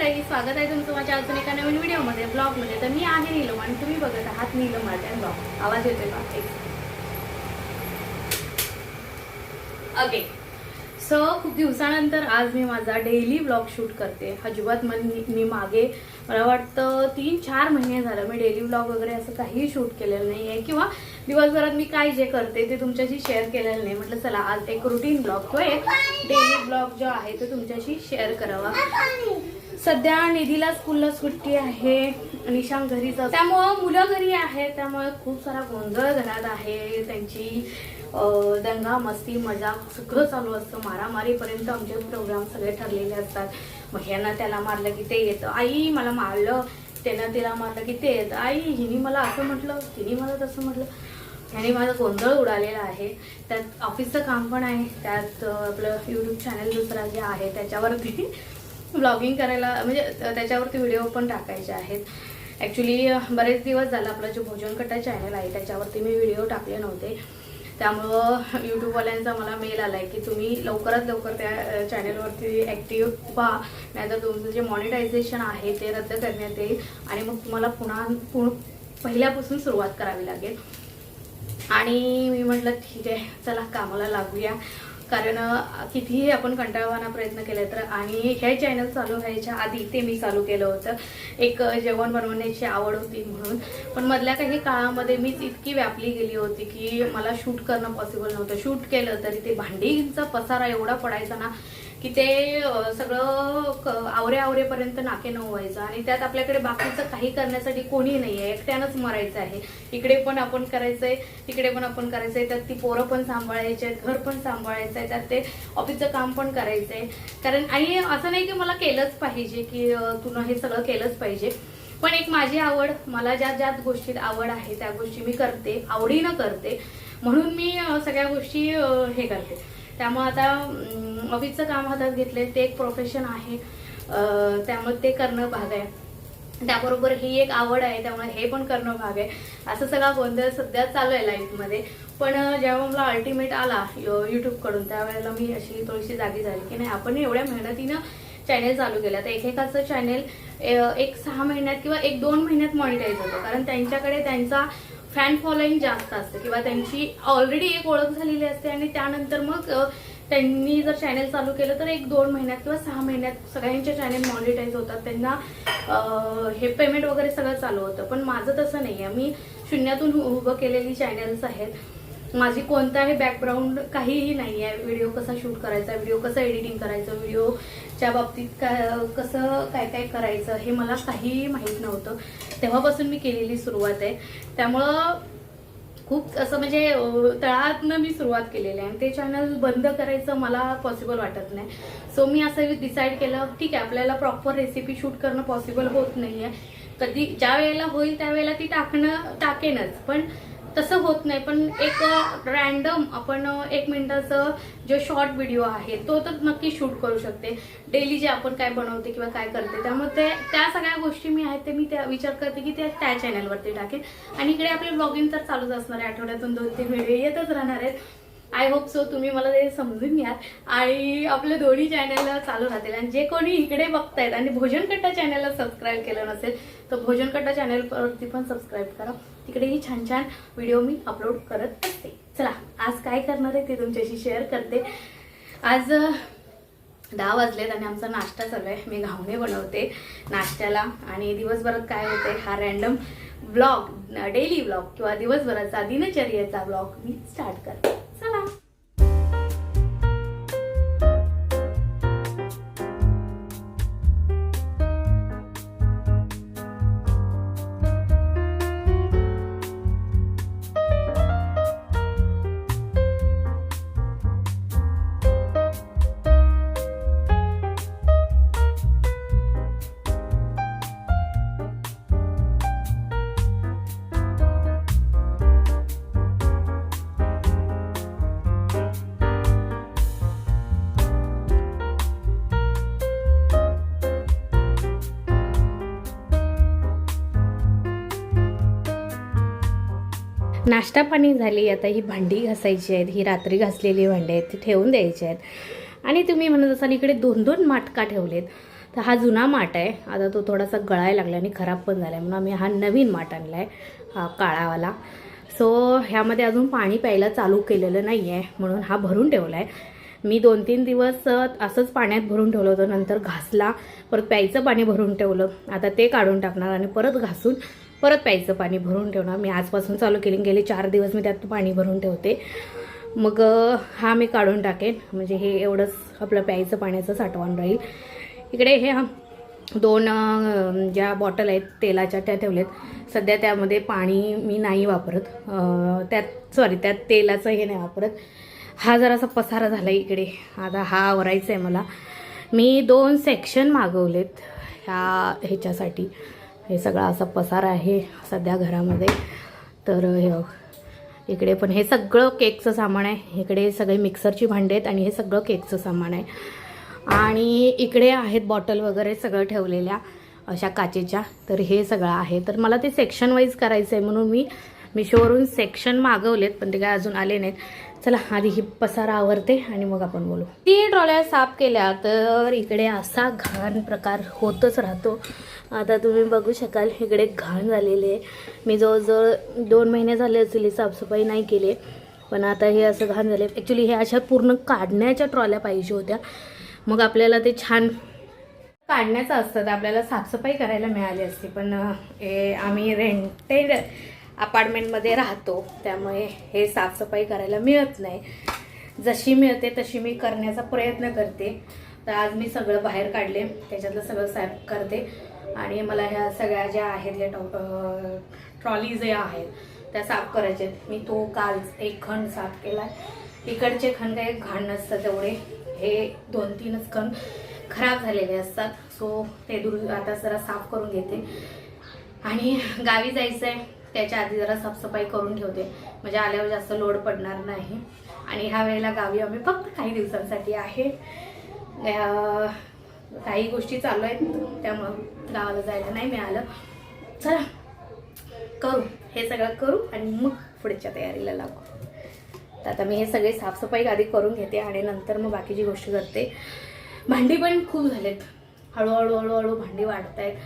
मंडळी स्वागत आहे तुमचं माझ्या अजून एका नवीन व्हिडिओमध्ये ब्लॉगमध्ये. तर मी आहे नीलम आणि तुम्ही बघत आहात नीलम माझ्या ब्लॉग आवाज येतोय का? एक ओके सो खूप दिवसानंतर आज मी माझा डेली ब्लॉग शूट करते. अजिबात मन मी मागे मला वाटतं तीन चार महिने झालं मी डेली ब्लॉग वगैरे असं काही शूट केलेलं नाही आहे किंवा दिवसभरात मी काय जे करते ते तुमच्याशी शेअर केलेलं नाही. म्हटलं चला आज एक रुटीन ब्लॉग किंवा एक डेली ब्लॉग जो आहे तो तुमच्याशी शेअर करावा. सध्या निधीला स्कूलला सुट्टी आहे. निशांक घरी असतो. त्यामुळं मुलं घरी आहेत. त्यामुळे खूप सारा गोंधळ घरात आहे. त्यांची दंगा मस्ती मजाक सगळं चालू असतं. मारामारीपर्यंत आमचे प्रोग्राम सगळे ठरलेले असतात. मग ह्यांना त्याला मारलं की ते येतं. आई मला मारलं. त्यानं तिला मारलं की ते येतं. आई हिने मला असं म्हटलं तिने मला तसं म्हटलं. ह्याने माझा गोंधळ उडालेला आहे. त्यात ऑफिसचं काम पण आहे. त्यात आपलं यूट्यूब चॅनल दुसरा जे आहे त्याच्यावरती ब्लॉगिंग करायला म्हणजे त्याच्यावरती व्हिडिओ पण टाकायचे आहेत. ॲक्च्युली बरेच दिवस झाला आपलं जे भोजन कट्टा चॅनल आहे त्याच्यावरती मी व्हिडिओ टाकले नव्हते. त्यामुळं यूट्यूबवाल्यांचा मला मेल आला आहे की तुम्ही लवकरात लवकर त्या चॅनलवरती ॲक्टिव्ह व्हा. नाहीतर तुमचं जे मॉनिटायझेशन आहे ते रद्द करण्यात येईल. आणि मग तुम्हाला पुन्हा पुण पहिल्यापासून सुरुवात करावी लागेल. आणि मी म्हटलं ठीक आहे चला कामाला लागूया. कारण कितीही आपण कंटाळवाना प्रयत्न केला तर आणि हे चॅनल चालू व्हायच्या आधी ते मी चालू केलं होतं. एक जेवण बनवण्याची आवड होती म्हणून. पण मधल्या काही काळामध्ये मीच इतकी व्यापली गेली होती की मला शूट करणं पॉसिबल नव्हतं. शूट केलं तरी ते भांडीचा पसारा एवढा पडायचा ना की ते सगळं आवरे आवरेपर्यंत नाके नऊ व्हायचं आणि त्यात आपल्याकडे बाकीचं काही करण्यासाठी कोणी नाहीये. एकट्यानंच मरायचं आहे. इकडे पण आपण करायचंय तिकडे पण आपण करायचंय. त्यात ती पोरं पण सांभाळायची आहेत घर पण सांभाळायचं आहे. त्यात ते ऑफिसचं काम पण करायचंय. कारण आणि असं नाही की मला केलंच पाहिजे की अं, तुनं हे सगळं केलंच पाहिजे. पण एक माझी आवड मला ज्या ज्या गोष्टीत आवड आहे त्या गोष्टी मी करते. आवडीनं करते. म्हणून मी सगळ्या गोष्टी हे करते. त्यामुळे आता ऑफिसचं काम हातात घेतलंय. ते एक प्रोफेशन आहे. त्यामुळे ते करणं भाग आहे. त्याबरोबर ही एक आवड आहे. त्यामुळे हे पण करणं भाग आहे. असं सगळा गोंधळ सध्या चालू आहे लाईफमध्ये पण जेव्हा मला अल्टिमेट आला यूट्यूबकडून त्यावेळेला मी अशी थोडीशी जागी झाली की नाही आपण एवढ्या मेहनतीनं चॅनेल चालू केलं. तर एकेकाचं चॅनेल एक सहा महिन्यात किंवा एक दोन महिन्यात मॉनिटाईज होतं. कारण त्यांच्याकडे त्यांचा फॅन फॉलोईंग जास्त असते किंवा त्यांची ऑलरेडी एक ओळख झालेली असते आणि त्यानंतर मग त्यांनी जर चॅनेल चालू केलं तर एक दोन महिन्यात किंवा सहा महिन्यात सगळ्यांचे चॅनेल मॉनिटाईज होतात. त्यांना हे पेमेंट वगैरे सगळं चालू होतं. पण माझं तसं नाही आहे मी शून्यातून उभं केलेली चॅनेल्स आहेत. माझी कोणताही बॅकग्राऊंड काहीही नाही आहे व्हिडिओ कसा शूट करायचा व्हिडिओ कसा एडिटिंग करायचा व्हिडिओ च्या बाबतीत काय कसं काय काय करायचं हे मला काहीही माहीत नव्हतं. तेव्हापासून मी केलेली सुरुवात आहे. त्यामुळं खूप असं म्हणजे तळातनं मी सुरुवात केलेली आहे. आणि ते चॅनल बंद करायचं मला पॉसिबल वाटत नाही. सो मी असं डिसाईड केलं ठीक आहे आपल्याला प्रॉपर रेसिपी शूट करणं पॉसिबल होत नाही आहे कधी ज्या वेळेला होईल त्यावेळेला ती टाकणं टाकेनच. पण तसं होत नाही पण एक रॅन्डम आपण एक मिनिटाचं जो शॉर्ट व्हिडिओ आहे तो तर नक्की शूट करू शकते. डेली जे आपण काय बनवते किंवा काय करते त्यामुळे ते त्या सगळ्या गोष्टी मी आहेत ते मी त्या विचार करते की ते त्या चॅनलवरती टाकेन. आणि इकडे आपले ब्लॉगिंग तर चालूच असणार आहे आठवड्यातून दोन तीन व्हिडिओ येतच राहणार आहेत. आय होप सो तुम्ही मला ते समजून घ्या आणि आपले दोन्ही चॅनल चालू राहतील. आणि जे कोणी इकडे बघतायत आणि भोजन कट्टा चॅनलला सबस्क्राईब केलं नसेल तर भोजन कट्टा चॅनलवरती पण सबस्क्राईब करा. तिकडेही छान छान व्हिडिओ मी अपलोड करत असते. चला आज काय करणार आहे ते तुमच्याशी शेअर करते. आज दहा वाजलेत आणि आमचा नाश्ता चालू आहे. मी घावणे बनवते नाश्त्याला आणि दिवसभरात काय होते हा रॅन्डम ब्लॉग डेली ब्लॉग किंवा दिवसभराचा दिनचर्येचा ब्लॉग मी स्टार्ट करते. नाश्ता पाणी झाली आता ही भांडी घासायची आहेत ही रात्री घासलेली भांडी आहेत ती ठेवून द्यायची आहेत. आणि तुम्ही म्हणत असाल इकडे दोन दोन माटका ठेवलेत. तर हा जुना माठ आहे. आता तो थोडासा गळायला लागला आणि खराब पण झाला आहे म्हणून आम्ही हा नवीन माठ आणला आहे हा काळावाला. सो ह्यामध्ये अजून पाणी प्यायला चालू केलेलं नाही आहे म्हणून हा भरून ठेवला आहे मी दोन तीन दिवस असंच पाण्यात भरून ठेवलं होतं. नंतर घासला. परत प्यायचं पाणी भरून ठेवलं. आता ते काढून टाकणार आणि परत घासून परत प्यायचं पाणी भरून ठेवणार. मी आजपासून चालू केली गेले चार दिवस मी त्यात पाणी भरून ठेवते. मग हा मी काढून टाकेन. म्हणजे हे एवढंच आपलं प्यायचं पाण्याचं साठवण राहील. इकडे हे दोन ज्या बॉटल आहेत तेलाच्या त्या ठेवल्यात. सध्या त्यामध्ये पाणी मी नाही वापरत. त्यात सॉरी त्यात तेलाचं हे नाही वापरत. हा जरासा पसारा झाला इकडे. आता हा आवरायचा आहे मला. मी दोन सेक्शन मागवलेत ह्या ह्याच्यासाठी. हे सगळा असा पसार आहे सध्या घरामध्ये. तर इकडे पण हे सगळं केकचं सामान आहे. इकडे सगळे मिक्सरची भांडी आहेत आणि हे सगळं केकचं सामान आहे. आणि इकडे आहेत बॉटल वगैरे सगळं ठेवलेल्या अशा काचेच्या. तर हे सगळं आहे. तर मला ते सेक्शन वाईज करायचं आहे म्हणून मी मिशोवरून सेक्शन मागवलेत पण ते काय अजून आले नाहीत. चला आधी ही पसारा आवरते आणि मग आपण बोलू. ती ट्रॉल्या साफ केल्या तर इकडे असा घाण प्रकार होतच राहतो. आता तुम्ही बघू शकाल इकडे घाण झालेली आहे. मी जवळजवळ दोन महिने झाले असतील ही साफसफाई नाही केली. पण आता हे असं घाण झाले ॲक्च्युली हे अशा पूर्ण काढण्याच्या ट्रॉल्या पाहिजे होत्या. मग आपल्याला ते छान काढण्याचं असतं तर आपल्याला साफसफाई करायला मिळाली असती. पण हे आम्ही रेंटेड अपार्टमेंटमध्ये राहतो. त्यामुळे हे साफसफाई करायला मिळत नाही. जशी मिळते तशी मी करण्याचा प्रयत्न करते. तर आज मी सगळं बाहेर काढले. त्याच्यातलं सगळं साफ करते. आणि मला ह्या सगळ्या ज्या आहेत ह्या टॉ ट्रॉली ज्या आहेत त्या साफ करायच्या आहेत. मी तो काल एक खण साफ केला. इकडचे खण काही घाण नसतं तेवढे. हे दोन तीनच खण खराब झालेले असतात. सो ते दूर आता जरा साफ करून घेते. आणि गावी जायचं आहे त्याच्या आधी जरा साफसफाई करून ठेवते. म्हणजे आल्यावर जास्त लोड पडणार नाही. आणि ह्या वेळेला गावी आम्ही फक्त काही दिवसांसाठी आहे. काही गोष्टी चालू आहेत त्यामुळं गावाला जायला नाही मिळालं. चला करू. हे सगळं करू आणि मग पुढच्या तयारीला लागू. तर आता मी हे सगळे साफसफाई आधी करून घेते आणि नंतर मग बाकीची गोष्टी करते. भांडी पण खूप झालेत. हळूहळू हळूहळू भांडी वाढत आहेत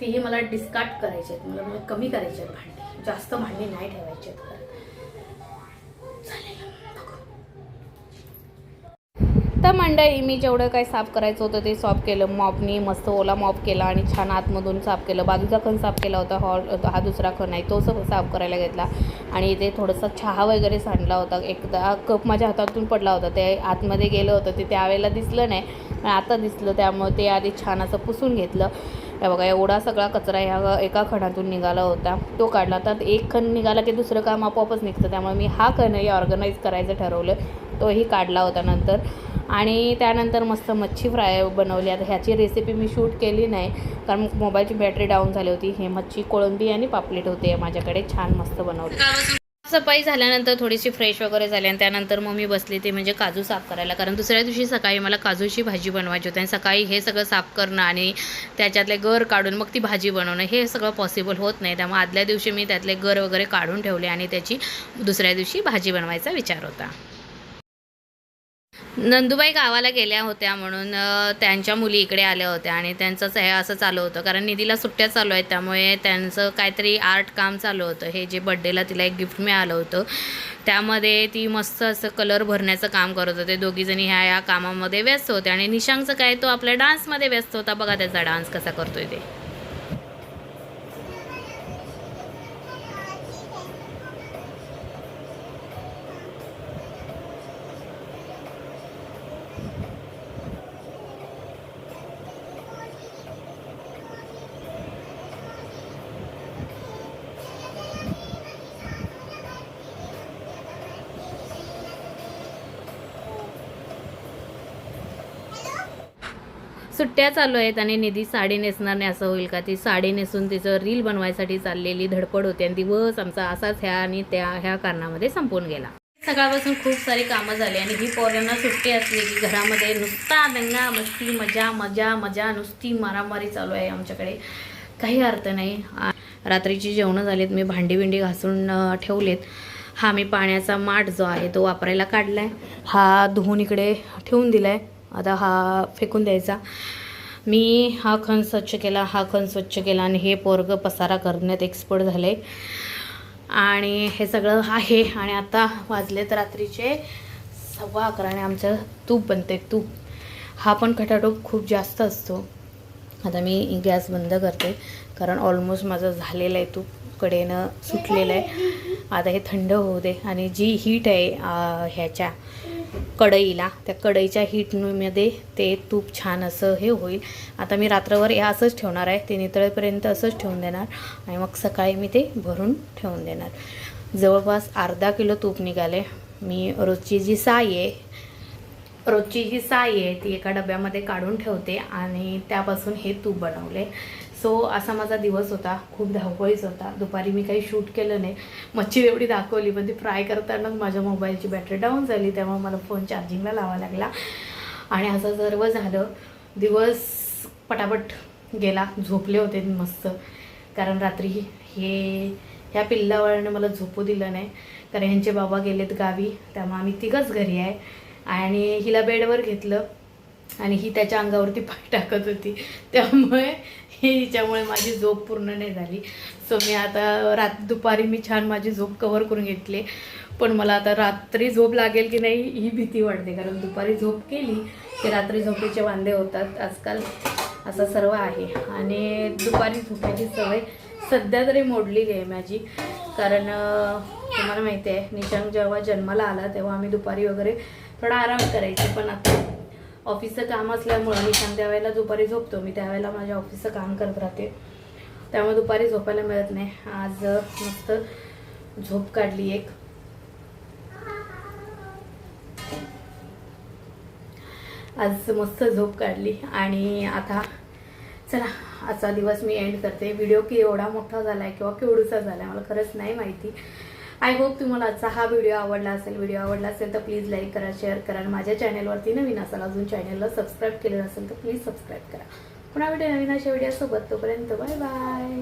तीही मला डिस्कार्ड करायची आहेत. मला म्हणजे कमी करायची आहेत भांडी. जास्त भांडी नाही ठेवायची आहेत. आता मंडळी मी जेवढं काही साफ करायचं होतं ते साफ केलं. मॉपनी मस्त ओला मॉप केला आणि छान आतमधून साफ केलं. बाजूचा खण साफ केला होता हॉल हा दुसरा खण आहे तो साफ करायला घेतला. आणि इथे थोडंसं चहा वगैरे सांडला होता. एकदा कप माझ्या हातातून पडला होता. ते आतमध्ये गेलं होतं ते त्यावेळेला दिसलं नाही आता दिसलं. त्यामुळे ते आधी छान असं पुसून घेतलं. हे बघा एवढा सगळा कचरा ह्या एका खणातून निघाला होता. तो काढला तर एक खण निघाला की दुसरं काम आपोआपच निघतं. त्यामुळे मी हा खणही ऑर्गनाईज करायचं ठरवलं. तोही काढला होता नंतर. आणि त्यानंतर मस्त मच्छी फ्राय बनवली. आता ह्याची रेसिपी मी शूट केली नाही कारण मोबाईलची बॅटरी डाऊन झाली होती. हे मच्छी कोळंबी आणि पापलेट होते माझ्याकडे. छान मस्त बनवली. सफाई झाल्यानंतर थोडीशी फ्रेश वगैरे झाली आणि त्यानंतर मग मी बसली ते म्हणजे काजू साफ करायला. कारण दुसऱ्या दिवशी सकाळी मला काजूची भाजी बनवायची होती आणि सकाळी हे सगळं साफ करणं आणि त्याच्यातले गर काढून मग ती भाजी बनवणं हे सगळं पॉसिबल होत नाही. त्यामुळे आदल्या दिवशी मी त्यातले गर वगैरे काढून ठेवले आणि त्याची दुसऱ्या दिवशी भाजी बनवायचा विचार होता. नंदुबाई गावाला गेल्या होत्या म्हणून त्यांच्या मुली इकडे आल्या होत्या आणि त्यांचंच हे असं चालू होतं. कारण निधीला सुट्ट्या चालू आहेत त्यामुळे त्यांचं काहीतरी आर्ट काम चालू होतं. हे जे बड्डेला तिला एक गिफ्ट मिळालं होतं त्यामध्ये ती मस्त असं कलर भरण्याचं काम करत होते. दोघीजणी ह्या या कामामध्ये व्यस्त होते आणि निशांकचं काय तो आपल्या डान्समध्ये व्यस्त होता. बघा त्याचा डान्स कसा करतोय ते. सुट्ट्या चालू आहेत आणि निधी साडी नेसणार नाही असं होईल का? ती साडी नेसून तिचं रील बनवायसाठी चाललेली धडपड होती आणि दिवस आमचा असाच ह्या आणि त्या ह्या कारणामध्ये संपून गेला. सकाळपासून खूप सारी कामं झाली आणि ही पोरांना सुट्टी असली की घरामध्ये नुसता दंगा मस्ती मजा मजा मजा नुसती मारामारी चालू आहे आमच्याकडे. काही अर्थ नाही. रात्रीची जेवणं झालीत मी भांडी बिंडी घासून ठेवलेत. हा मी पाण्याचा माठ जो आहे तो वापरायला काढला आहे हा धुवून इकडे ठेवून दिला आहे आता हा फेकून द्यायचा. मी हा खण स्वच्छ केला हा खण स्वच्छ केला आणि हे पोरग पसारा करण्यात एक्सपर्ट झाले. आणि हे सगळं आहे आणि आता वाजलेत रात्रीचे सव्वा अकरा आणि आमचं तूप बनते तूप. हा पण खटाटोप खूप जास्त असतो. आता मी गॅस बंद करते कारण ऑलमोस्ट माझं झालेलं आहे तूप कडेनं सुटलेलं आहे. आता हे थंड होऊ दे आणि जी हीट आहे ह्याच्या कढईला. त्या कढईच्या हीटमध्ये ते तूप छान असं हे होईल. आता मी रात्रभर हे असंच ठेवणार आहे. ते नितळेपर्यंत असंच ठेवून देणार आणि मग सकाळी मी ते भरून ठेवून देणार. जवळपास अर्धा किलो तूप निघाले. मी रोजची जी साई आहे रोजची जी साई आहे ती एका डब्यामध्ये काढून ठेवते आणि त्यापासून हे तूप बनवले. सो असा माझा दिवस होता. खूप धावपळीच होता. दुपारी मी काही शूट केलं नाही. मच्छी एवढी दाखवली पण ती फ्राय करतानाच माझ्या मोबाईलची बॅटरी डाऊन झाली त्यामुळे मला फोन चार्जिंगला लावा लागला. आणि असं सर्व झालं. दिवस पटापट गेला. झोपले होते मस्त. कारण रात्री हे ह्या पिल्लावळाने मला झोपू दिलं नाही. कारण ह्यांचे बाबा गेलेत गावी त्यामुळे आम्ही तिघंच घरी आहे. आणि हिला बेडवर घेतलं. आणि ही त्याच्या अंगावरती पाय टाकत होती. त्यामुळे हिच्यामुळे माझी झोप पूर्ण नाही झाली. सो मी आता रात दुपारी मी छान माझी झोप कवर करून घेतली. पण मला आता रात्री झोप लागेल की नाही ही भीती वाटते. कारण दुपारी झोप केली की रात्री झोपेचे वांदे होतात. आजकाल असं सर्व आहे. आणि दुपारी झोपायची सवय सध्या तरी मोडलेली आहे माझी. कारण तुम्हाला माहिती आहे निशांक जेव्हा जन्माला आला तेव्हा आम्ही दुपारी वगैरे थोडा आराम करायचे. पण आता ऑफिसचं काम असल्यामुळं निशांक त्यावेळेला दुपारी झोपतो. मी त्यावेळेला माझ्या ऑफिसचं काम करत राहते. त्यामुळे दुपारी झोपायला मिळत नाही. आज मस्त झोप काढली एक. आज मस्त झोप काढली. आणि आता चला आजचा दिवस मी एंड करते. व्हिडिओ की एवढा मोठा झाला आहे किंवा केवढूसा झाला आहे मला खरंच नाही माहिती. आय होप तुम्हाला आजचा हा व्हिडिओ आवडला असेल व्हिडिओ आवडला असेल तर प्लीज लाईक करा शेअर करा आणि माझ्या चॅनलवरती नवीन असाल अजून चॅनलला सबस्क्राईब केलं असेल तर प्लीज सबस्क्राईब करा. पुन्हा व्हिडिओ नवीन अशा व्हिडिओसोबत तोपर्यंत बाय बाय